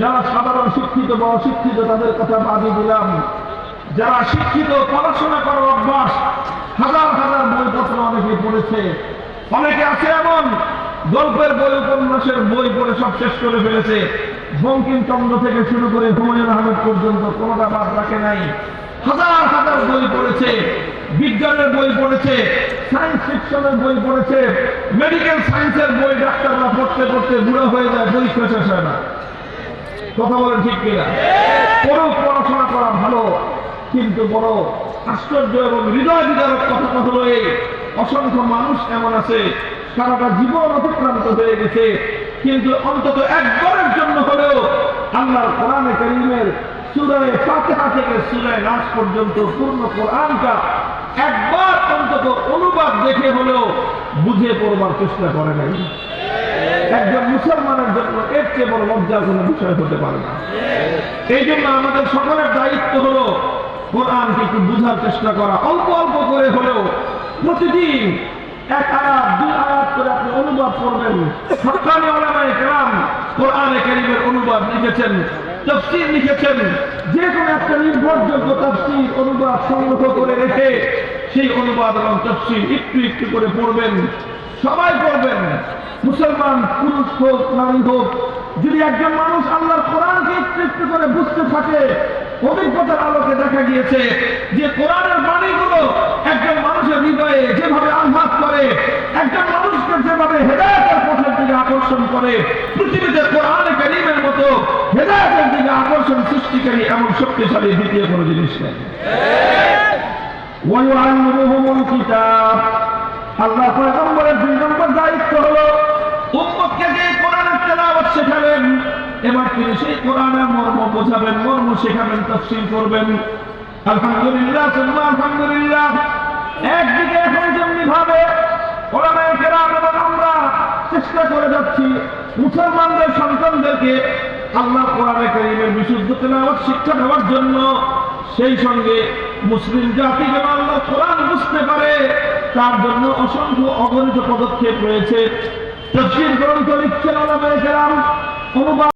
যারা সাধারণ শিক্ষিত বা অশিক্ষিত, তাদের কথা বাদই দিলাম। যারা শিক্ষিত, পড়াশোনা করার অভ্যাস, হাজার হাজার বইপত্র অনেকে পড়েছে। অনেকে আছে এমন, গল্পের বই, উপন্যাসের বই পড়ে সব শেষ করে ফেলেছে। বঙ্কিমচন্দ্র থেকে শুরু করে হুমায়ুন আহমেদ পর্যন্ত কোনোটা বাদ রাখে নাই। হাজার হাজার বই পড়েছে, বিজ্ঞানের বই পড়েছে, সায়েন্স ফিকশনের বই পড়েছে, মেডিকেল সায়েন্সের বই ডাক্তাররা পড়তে পড়তে বুড়ো হয়ে যায়, বই শেষ হয় না। কথা বলেন ঠিক কিনা? পড়ো পড়াশোনা করা ভালো, কিন্তু বড় আশ্চর্য এবং হৃদয় বিদারক কথা হলো এই অসংখ্য মানুষ এমন আছে, সারাটা জীবন অতিক্রান্ত হয়ে গেছে, কিন্তু অন্তত একবারের জন্য হলেও আল্লাহর কোরআনে করিমের সুরায় ফাতিহা থেকে সুরায় নাস পর্যন্ত পূর্ণ কোরআনটা একবার অন্তত অনুবাদ দেখে হলেও বুঝে পড়বার চেষ্টা করে নাই। একজন মুসলমানের জন্য এর চেয়ে বড় লজ্জার কোনো বিষয় হতে পারে না। এই জন্য আমাদের সকলের দায়িত্ব হলো কোরআনকে একটু বুঝার চেষ্টা করা। অল্প অল্প করে হলেও প্রতিদিন এক আয়াত, দুই আয়াত করে আপনি অনুবাদ করবেন। সরকারি কেরাম কারীমের অনুবাদ লিখেছেন, তফসির লিখেছেন। যে কোনো একটা নির্ভরযোগ্য তফসির, অনুবাদ সংগ্রহ করে রেখে সেই অনুবাদ এবং তফসির একটু একটু করে পড়বেন। সবাই পড়বেন মুসলমান পুরুষ হোক নারী হোক যদি একজন মানুষ আল্লাহর কোরআনকে একটু একটু করে বুঝতে থাকে অভিজ্ঞতার আলোকে দেখা গিয়েছে যে কোরআনের বাণীগুলো একজন মানুষের হৃদয়ে যেভাবে আঘাত করে একজন মানুষকে যেভাবে হেদায়তের পথের দিকে আকর্ষণ করে পৃথিবীতে কোরআনে কারিমের মতো হেদায়তের দিকে আকর্ষণ সৃষ্টিকারী এমন শক্তিশালী দ্বিতীয় কোনো জিনিস নেই। ওয়ায়ুআল্লিমুহুমুল কিতাব। আল্লাহ পয়গম্বরের দুই নম্বর দায়িত্ব হলো, উম্মতকে যে কোরআনের তেলাওয়াত শেখাবেন, এবার তিনি সেই কোরআনের মর্ম বোঝাবেন, মর্ম শেখাবেন, তাফসীর করবেন। আলহামদুলিল্লাহ, সুম্মা আলহামদুলিল্লাহ। একদিকে এখন যেমনি ভাবে কেরাম এবং আমরা চেষ্টা করে যাচ্ছি মুসলমানদের সন্তানদেরকে আল্লাহ কোরআনে কারীমের বিশুদ্ধ তেলাওয়াত শিক্ষা দেওয়ার জন্য, সেই সঙ্গে মুসলিম জাতি যেন আল্লাহ কোরআন বুঝতে পারে তার জন্য অসংখ্য অগণিত পদক্ষেপ রয়েছে। তফসির গ্রন্থ লিখছেন অনুবাদ